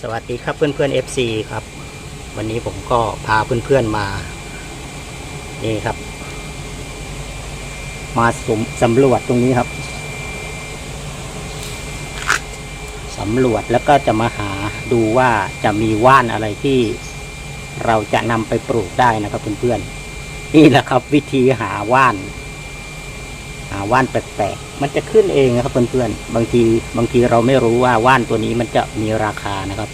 สวัสดีครับเพื่อนเพื่อน FC ครับ วันนี้ผมก็พาเพื่อนๆมา นี่ครับ มาสมสำรวจตรงนี้ครับสำรวจแล้วก็จะมาหาดูว่าจะมีว่านอะไรที่เราจะนำไปปลูกได้นะครับเพื่อนๆนี่แหละครับ วิธีหาว่าน ว่านแปลกๆมันจะขึ้นเองนะครับเพื่อนๆบางทีบางทีเราไม่รู้ว่าว่านตัวนี้มันจะมีราคานะครับ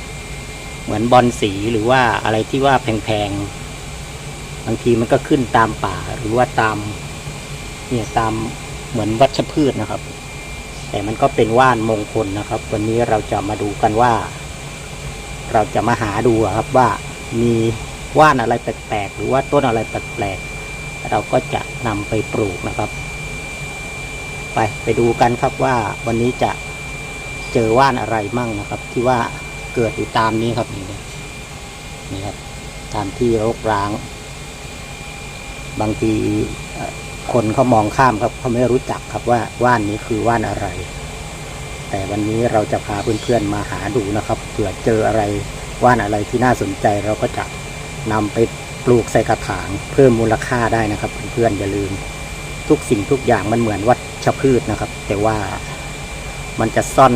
เหมือนบอลสีหรือว่าอะไรที่ว่าแพงๆบางทีมันก็ขึ้นตามป่าหรือว่าตามเนี่ยตามเหมือนวัชพืชนะครับ แต่มันก็เป็นว่านมงคลนะครับ วันนี้เราจะมาดูกันว่า เราจะมาหาดูครับว่ามีว่านอะไรแปลกๆหรือว่าต้นอะไรแปลกๆเราก็จะนำไปปลูกนะครับ ไปไปดูกันครับว่าวันนี้จะเจอว่านอะไรมั่งนะครับ ที่ว่าเกิดอยู่ตามนี้ครับนี่นี่ครับตามที่รกร้าง บางทีคนเขามองข้ามครับเขาไม่รู้จักครับว่าว่านนี้คือว่านอะไร แต่วันนี้เราจะพาเพื่อนๆมาหาดูนะครับเผื่อเจออะไรว่านอะไรที่น่าสนใจเราก็จะนำไปปลูกใส่กระถางเพิ่มมูลค่าได้นะครับ เพื่อนๆอย่าลืม ทุกสิ่งทุกอย่างมันเหมือนวั ชพืชนะครับ แต่ว่ามันจะซ่อน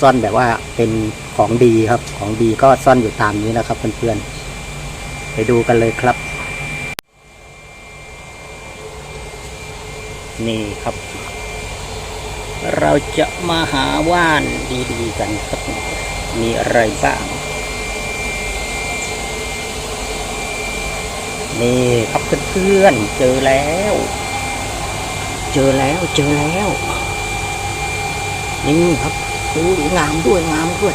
ซ่อนแบบว่าเป็นของดีครับ ของดีก็ซ่อนอยู่ตามนี้นะครับเพื่อนๆ ไปดูกันเลยครับ นี่ครับ เราจะมาหาว่านดีๆกันครับ มีอะไรบ้าง นี่ครับเพื่อนๆเจอแล้ว จอแล้วเจอแล้ว นี่ครับอุ้ยงามด้วยงามด้วย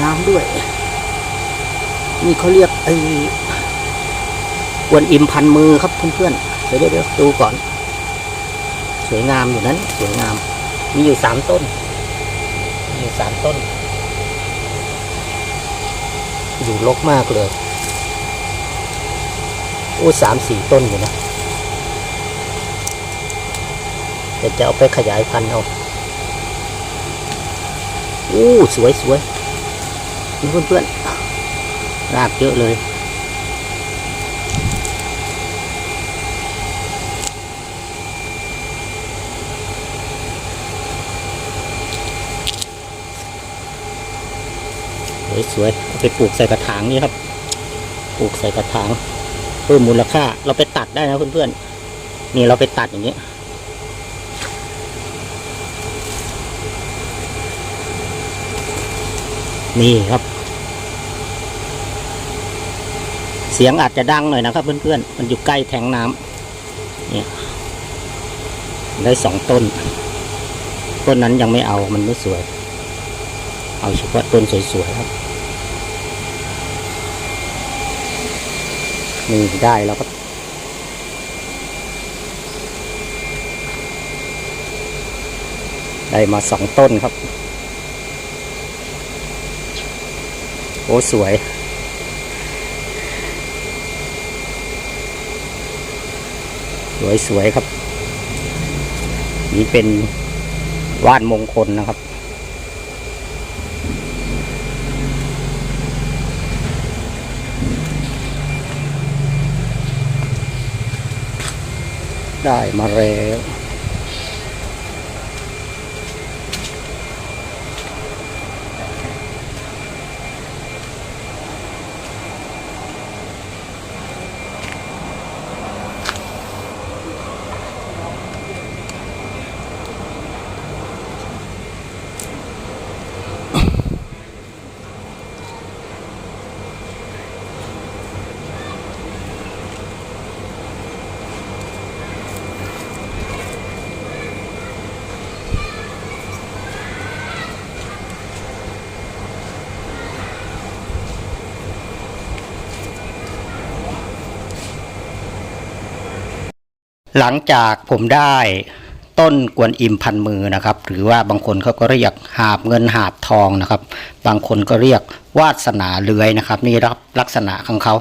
งามด้วย นี่เขาเรียกไอ้กวนอิมพันมือครับเพื่อนๆเดี๋ยวเดี๋ยวเดี๋ยวดูก่อน สวยงามอยู่นั้นสวยงาม มีอยู่สามต้น มีอยู่สามต้น อยู่รกมากเลยโอ้สามสี่ต้นอยู่นะ แต่จะเอาไปขยายพันธุ์เอาอู้สวยสวยนี่เพื่อนๆรากเยอะเลย สวยๆเอาไปปลูกใส่กระถางนี่ครับ ปลูกใส่กระถางเพิ่มมูลค่า เราไปตัดได้นะเพื่อนๆนี่เราไปตัดอย่างนี้ นี่ครับ เสียงอาจจะดังหน่อยนะครับ เพื่อนๆ มันอยู่ใกล้แทงน้ำเนี่ยได้สองต้น ต้นนั้นยังไม่เอามันไม่สวย เอาเฉพาะต้นสวยๆครับ นี่ได้แล้วครับได้มาสองต้นครับ โอ้สวย สวยสวยครับ นี่เป็นว่านมงคลนะครับ ได้มาแล้ว หลังจากผมได้ต้นกวนอิมพันมือนะครับ หรือว่าบางคนเขาก็เรียกหาบเงินหาบทองนะครับ บางคนก็เรียกวาสนาเลื้อยนะครับ นี่รับลักษณะของเขา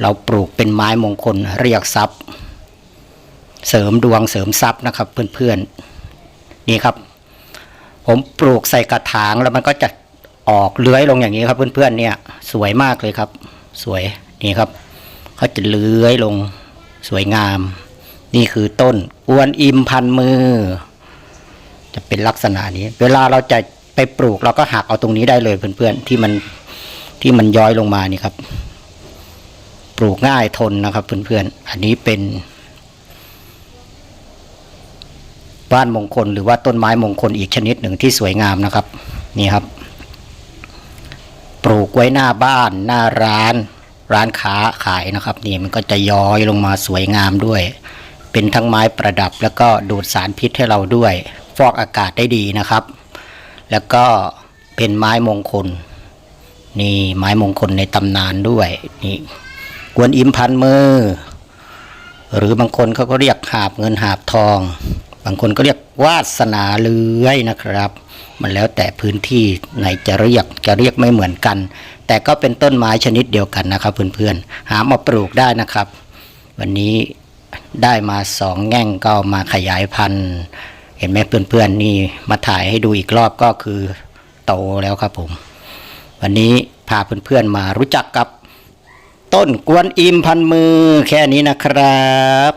เราปลูกเป็นไม้มงคลเรียกทรัพย์ เสริมดวงเสริมทรัพย์นะครับ เพื่อนๆนี่ครับ ผมปลูกใส่กระถางแล้วมันก็จะออกเลื้อยลงอย่างนี้ครับ เพื่อนๆเนี่ย สวยมากเลยครับ สวยนี่ครับเขาจะเลื้อยลงสวยงาม นี่คือต้นอวนอิมพันมือ จะเป็นลักษณะนี้ เวลาเราจะไปปลูกเราก็หักเอาตรงนี้ได้เลยเพื่อนๆที่มันที่มันย้อยลงมานี่ครับ ปลูกง่ายทนนะครับเพื่อนๆอันนี้เป็นบ้านมงคลหรือว่าต้นไม้มงคลอีกชนิดหนึ่งที่สวยงามนะครับ นี่ครับ ปลูกไว้หน้าบ้านหน้าร้าน ร้านค้าขายนะครับ นี่มันก็จะย้อยลงมาสวยงามด้วย เป็นทั้งไม้ประดับ แล้วก็ดูดสารพิษให้เราด้วย ฟอกอากาศได้ดีนะครับ แล้วก็เป็นไม้มงคล นี่ไม้มงคลในตำนานด้วยนี่กวนอิมพันมือ หรือบางคนเขาก็เรียกหาบเงินหาบทอง บางคนก็เรียกวาสนาเลื้อยนะครับ มันแล้วแต่พื้นที่ไหนจะเรียกจะเรียกไม่เหมือนกัน แต่ก็เป็นต้นไม้ชนิดเดียวกันนะครับเพื่อนๆหามาปลูกได้นะครับ วันนี้ ได้มาสองแง่งก็มาขยายพันธุ์ เห็นไหมเพื่อนๆนี่มาถ่ายให้ดูอีกรอบก็คือโตแล้วครับผม วันนี้พาเพื่อนๆมารู้จักกับต้นกวนอิมพันมือแค่นี้นะครับ